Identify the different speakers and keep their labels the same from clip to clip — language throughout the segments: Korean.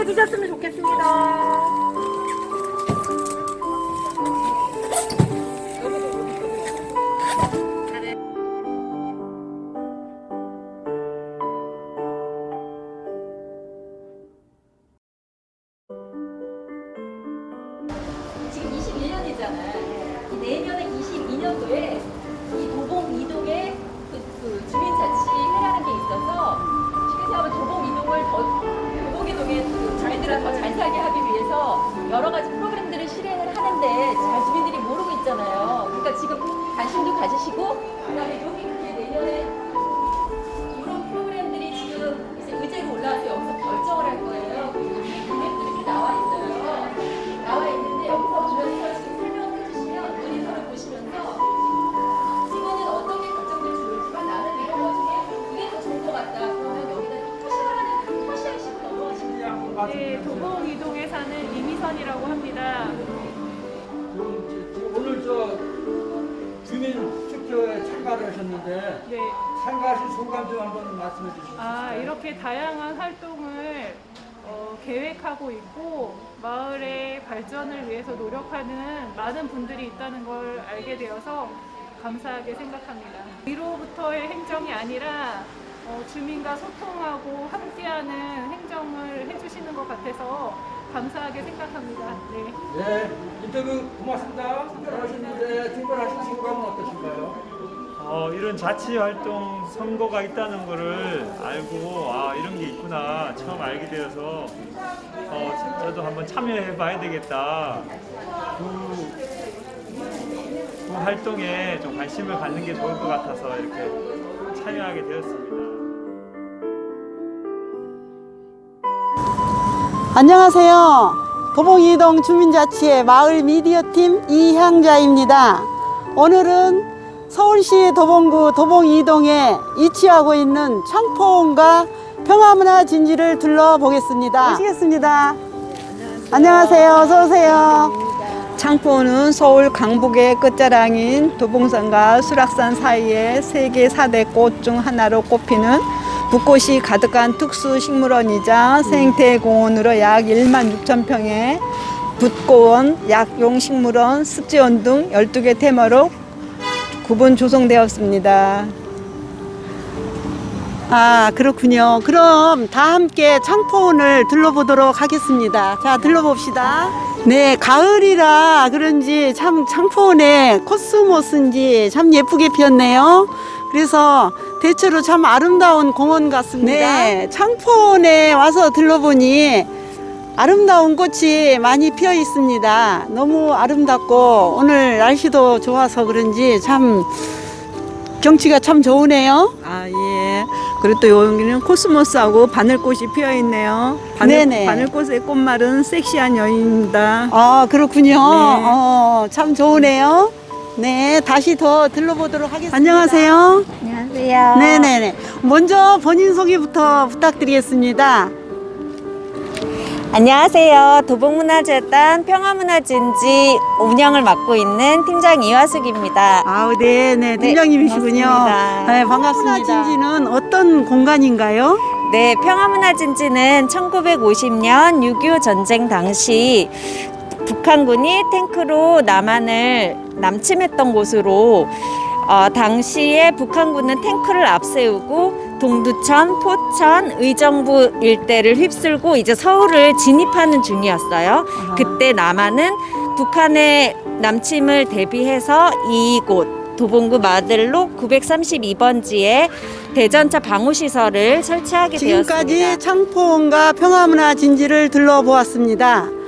Speaker 1: 맛있게 드셨으면 좋겠습니다. 네, 도봉 이동에 사는 이미선이라고 합니다.
Speaker 2: 그, 오늘 저 주민 축제에 참가를 하셨는데
Speaker 1: 네,
Speaker 2: 참가하신 소감 좀 한번 말씀해 주시죠.
Speaker 1: 아 이렇게 다양한 활동을 어, 계획하고 있고 마을의 발전을 위해서 노력하는 많은 분들이 있다는 걸 알게 되어서 감사하게 생각합니다. 위로부터의 행정이 아니라 어, 주민과 소통하고 함께하는 행정을 해주시는 것 같아서 감사하게 생각합니다. 네.
Speaker 2: 네, 인터뷰 고맙습니다. 특별하셨는데 특별하신 소감은 어떠신가요?
Speaker 3: 어, 이런 자치 활동 선거가 있다는 거를 알고 아 이런 게 있구나 처음 알게 되어서 어, 저도 한번 참여해 봐야 되겠다. 그, 그 활동에 좀 관심을 갖는 게 좋을 것 같아서 이렇게 참여하게 되었습니다.
Speaker 4: 안녕하세요. 도봉이동 주민자치회 마을 미디어팀 이향자입니다. 오늘은 서울시 도봉구 도봉이동에 위치하고 있는 창포원과 평화문화 진지를 둘러보겠습니다. 모시겠습니다. 안녕하세요. 어서 오세요.
Speaker 5: 창포는 서울 강북의 끝자락인 도봉산과 수락산 사이에 세계 4대 꽃 중 하나로 꼽히는 붓꽃이 가득한 특수식물원이자 생태공원으로 약 1만 6천 평의 붓고원, 약용식물원, 습지원 등 12개 테마로 구분 조성되었습니다.
Speaker 4: 아, 그렇군요. 그럼 다 함께 창포원을 둘러보도록 하겠습니다. 자, 둘러봅시다. 네, 가을이라 그런지 참 창포원에 코스모스인지 참 예쁘게 피었네요. 그래서 대체로 참 아름다운 공원 같습니다. 네, 창포원에 와서 둘러보니 아름다운 꽃이 많이 피어 있습니다. 너무 아름답고 오늘 날씨도 좋아서 그런지 참 경치가 참 좋으네요.
Speaker 5: 아, 예. 그리고 또 여기는 코스모스하고 바늘꽃이 피어 있네요.
Speaker 4: 네네.
Speaker 5: 바늘, 바늘꽃의 꽃말은 섹시한 여인입니다.
Speaker 4: 아, 그렇군요. 어, 참 좋으네요. 네, 다시 더 들러보도록 하겠습니다. 안녕하세요.
Speaker 6: 안녕하세요.
Speaker 4: 네네네. 먼저 본인 소개부터 부탁드리겠습니다.
Speaker 6: 안녕하세요. 도봉문화재단 평화문화진지 운영을 맡고 있는 팀장 이화숙입니다.
Speaker 4: 아우, 네네. 팀장님이시군요.
Speaker 6: 반갑습니다.
Speaker 4: 네, 반갑습니다. 진지는 어떤 공간인가요?
Speaker 6: 네, 평화문화진지는 1950년 6.25 전쟁 당시 북한군이 탱크로 남한을 남침했던 곳으로 어, 당시에 북한군은 탱크를 앞세우고 동두천, 포천, 의정부 일대를 휩쓸고 이제 서울을 진입하는 중이었어요. 그때 남한은 북한의 남침을 대비해서 이곳 도봉구 마들로 932번지에 대전차 방호시설을 설치하게
Speaker 4: 지금까지
Speaker 6: 되었습니다.
Speaker 4: 창포원과 평화문화 진지를 둘러보았습니다.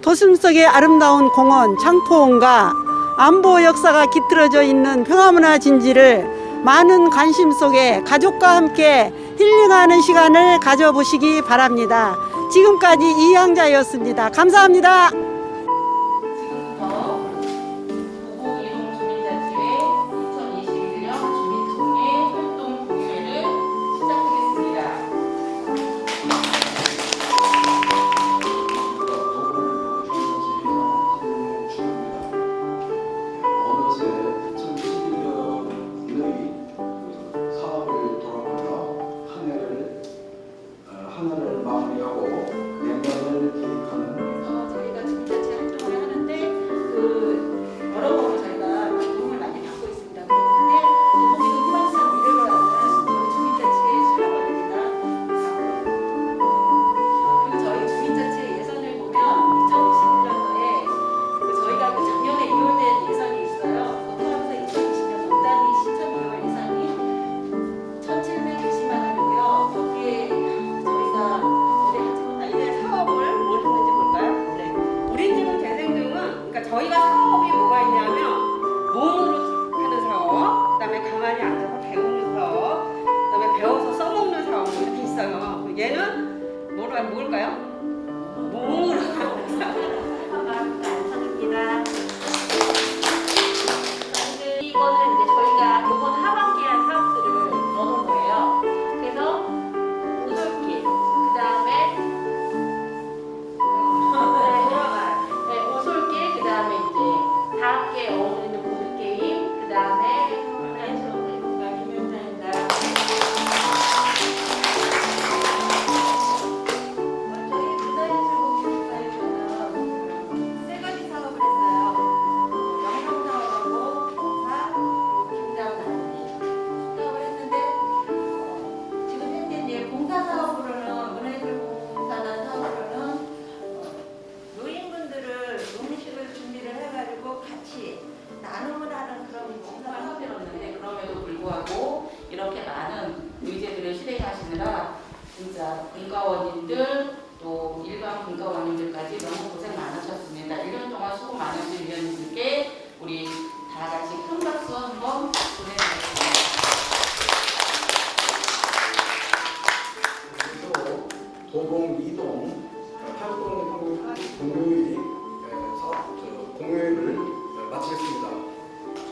Speaker 4: 도심 속의 아름다운 공원 창포원과 안보 역사가 깃들어져 있는 평화문화 진지를 많은 관심 속에 가족과 함께 힐링하는 시간을 가져보시기 바랍니다. 지금까지 이양자였습니다.
Speaker 7: 감사합니다.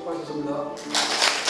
Speaker 7: 수고하셨습니다.